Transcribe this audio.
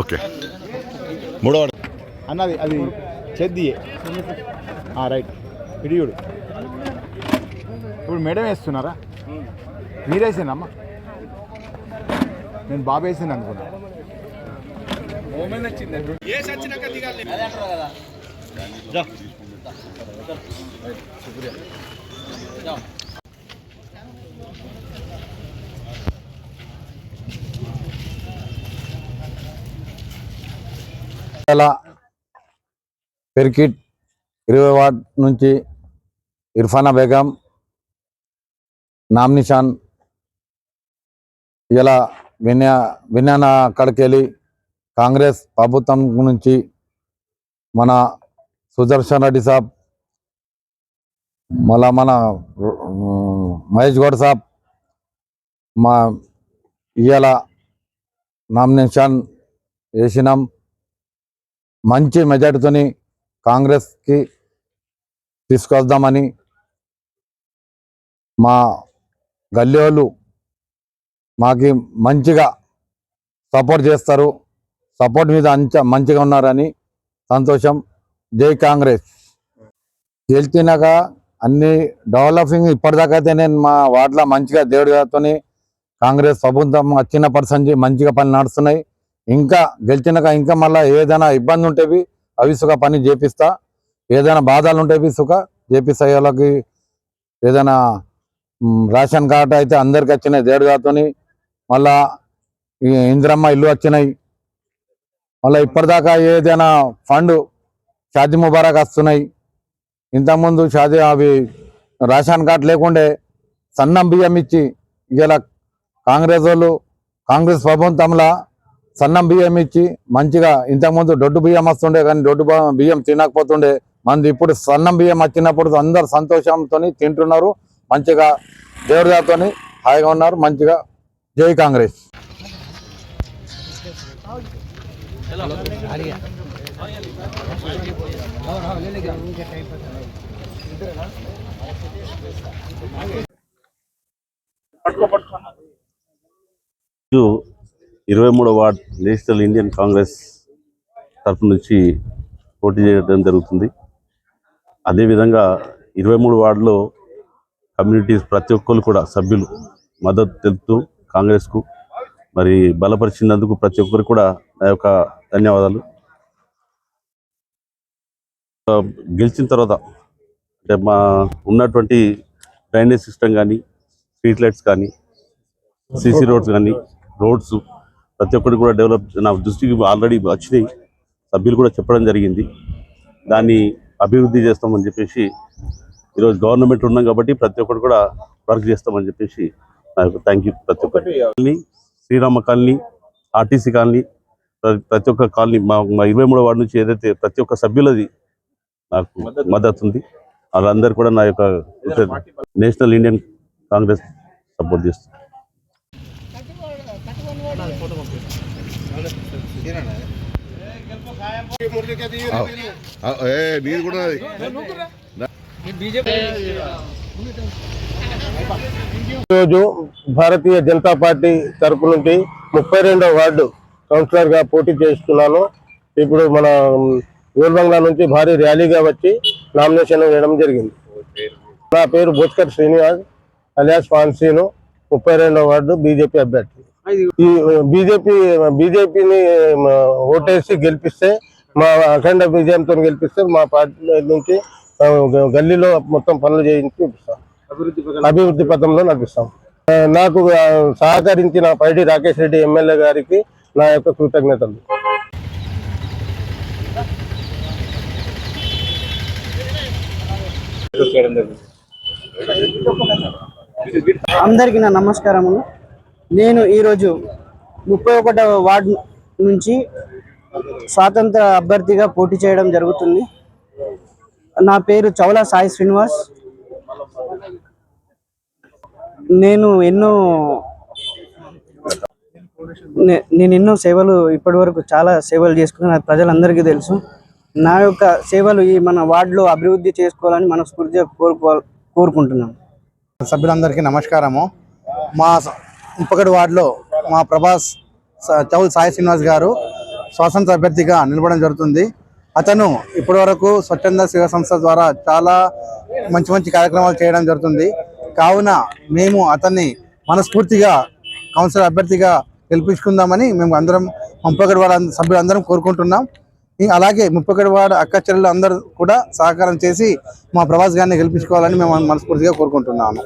Okay. మూడో ward అన్నది అది చెద్దియే. రైట్. ఇడియుడు ఇప్పుడు మేడం వేస్తున్నారా? మీరేసిందమ్మా నేను బాబు వేసింది అనుకున్నా. వేల పెర్కిట్ ఇరవై వార్డ్ నుంచి ఇర్ఫానా బేగం నామ్నిషాన్ ఇలా వినయ విజ్ఞాన కడకెళ్ళి కాంగ్రెస్ ప్రభుత్వం నుంచి మన సుదర్శన్ రెడ్డి సాబ్ మళ్ళా మన మహేష్ గౌడ్ సాబ్ మా ఇవాళ నామినేషన్ వేసినాం. మంచి మెజార్టీతోని కాంగ్రెస్కి తీసుకొద్దామని మా గల్లీ వాళ్ళు మాకి మంచిగా సపోర్ట్ చేస్తారు. సపోర్ట్ మీద అంచ మంచిగా ఉన్నారని సంతోషం. జై కాంగ్రెస్. గెలిచినాక అన్ని డెవలపింగ్ ఇప్పటిదాకా అయితే నేను మా వార్డులో మంచిగా దేవుడితో కాంగ్రెస్ ప్రభుత్వం వచ్చిన పర్సన్ మంచిగా పని నడుస్తున్నాయి. ఇంకా గెలిచినాక ఇంకా మళ్ళీ ఏదైనా ఇబ్బంది ఉంటేవి అవి సుఖ పని చేపిస్తా. ఏదైనా బాధలు ఉంటేవి సుఖ చేపిస్తా. వాళ్ళకి ఏదైనా రేషన్ కార్డు అయితే అందరికి వచ్చినాయి. దేడుగాతోని మళ్ళా ఇంద్రమ్మ ఇందిరమ్మ ఇల్లు వచ్చినాయి. మళ్ళీ ఇప్పటిదాకా ఏదైనా ఫండ్ షాదీ ముబారక్ వస్తున్నాయి. ఇంతకుముందు షాదీ అవి రేషన్ కార్డు లేకుండే సన్నం బియ్యం ఇచ్చి ఇలా కాంగ్రెస్ వాళ్ళు కాంగ్రెస్ ప్రభుత్వంలో సన్నం బియ్యం ఇచ్చి మంచిగా ఇంతకుముందు దొడ్డు బియ్యం వస్తుండే కానీ దొడ్డు బియ్యం తినకపోతుండే. మంది ఇప్పుడు సన్నం బియ్యం వచ్చినప్పుడు అందరు సంతోషంతో తింటున్నారు. మంచిగా దేవుడితో హాయిగా ఉన్నారు. మంచిగా జై కాంగ్రెస్. పట్టుకో ఇరవై మూడవ వార్డ్ నేషనల్ ఇండియన్ కాంగ్రెస్ తరఫు నుంచి పోటీ చేయడం జరుగుతుంది. అదేవిధంగా ఇరవై మూడు వార్డులో కమ్యూనిటీస్ ప్రతి ఒక్కరు కూడా సభ్యులు మద్దతు తెలుపుతూ కాంగ్రెస్కు మరి బలపరిచినందుకు ప్రతి ఒక్కరు కూడా నా యొక్క ధన్యవాదాలు. గెలిచిన తర్వాత అంటే మా ఉన్నటువంటి డ్రైనేజ్ సిస్టమ్ కానీ స్ట్రీట్ లైట్స్ కానీ సిసి రోడ్స్ కానీ రోడ్స్ ప్రతి ఒక్కటి కూడా డెవలప్ నా దృష్టికి ఆల్రెడీ వచ్చినాయి. సభ్యులు కూడా చెప్పడం జరిగింది. దాన్ని అభివృద్ధి చేస్తామని చెప్పేసి ఈరోజు గవర్నమెంట్ ఉన్నాం కాబట్టి ప్రతి ఒక్కరు కూడా వర్క్ చేస్తామని చెప్పేసి నాకు థ్యాంక్ యూ ప్రతి ఒక్కటి. Colony Srirama colony RTC colony ప్ర- ప్రతి ఒక్క కాలనీ మా మా ఇరవై మూడో వార్డు నుంచి ఏదైతే ప్రతి ఒక్క సభ్యులది నాకు మద్దతు ఉంది. వాళ్ళందరూ కూడా నా యొక్క నేషనల్ ఇండియన్ కాంగ్రెస్ సపోర్ట్ చేస్తుంది ఏ నీది కూడా ఈరోజు భారతీయ జనతా పార్టీ తరపు నుండి ముప్పై రెండవ వార్డు కౌన్సిలర్గా పోటీ చేస్తున్నాను. ఇప్పుడు మన బంగ్లా నుంచి భారీ ర్యాలీగా వచ్చి నామినేషన్ వేయడం జరిగింది. నా పేరు బోత్కర్ శ్రీనివాస్ అలియాస్ ఫాన్సీను ముప్పై రెండవ వార్డు బీజేపీ అభ్యర్థి. ఈ బీజేపీ బీజేపీని ఓటేసి గెలిపిస్తే మా అఖండ విజయంతో గెలిపిస్తే మా పార్టీ నుంచి గల్లీలో మొత్తం పనులు చేయించి చూపిస్తాం. అభివృద్ధి పథంలో నడిపిస్తాం. నాకు సహకరించిన పైడి రాకేష్ రెడ్డి ఎమ్మెల్యే గారికి నా యొక్క కృతజ్ఞతలు. అందరికీ నా నమస్కారములు. నేను ఈరోజు ముప్పై ఒకటవ వార్డు నుంచి స్వాతంత్ర అభ్యర్థిగా పోటీ చేయడం జరుగుతుంది. నా పేరు చౌల సాయి శ్రీనివాస్. నేను ఎన్నో నే- నేను ఎన్నో సేవలు ఇప్పటి వరకు చాలా సేవలు చేసుకున్న ప్రజలందరికీ తెలుసు. నా యొక్క సేవలు ఈ మన వార్డులో అభివృద్ధి చేసుకోవాలని మనస్ఫూర్తిగా కోరుకో కోరుకుంటున్నాను. సభ్యులందరికీ నమస్కారము. మా స- వార్డులో మా ప్రభాస్ చౌల్ సాయి శ్రీనివాస్ గారు స్వాతంత్ర అభ్యర్థిగా నిలబడడం జరుగుతుంది. అతను ఇప్పటివరకు స్వచ్ఛంద సేవా సంస్థ ద్వారా చాలా మంచి మంచి కార్యక్రమాలు చేయడం జరుగుతుంది. కావున మేము అతన్ని మనస్ఫూర్తిగా కౌన్సిలర్ అభ్యర్థిగా గెలిపించుకుందామని మేము అందరం ముప్పగడి వాడ సభ్యులందరం కోరుకుంటున్నాం. అలాగే ముప్పగడి వాడ అక్క చెల్లెలు అందరూ కూడా సహకారం చేసి మా ప్రభాస్ గారిని గెలిపించుకోవాలని మేము మనస్ఫూర్తిగా కోరుకుంటున్నాము.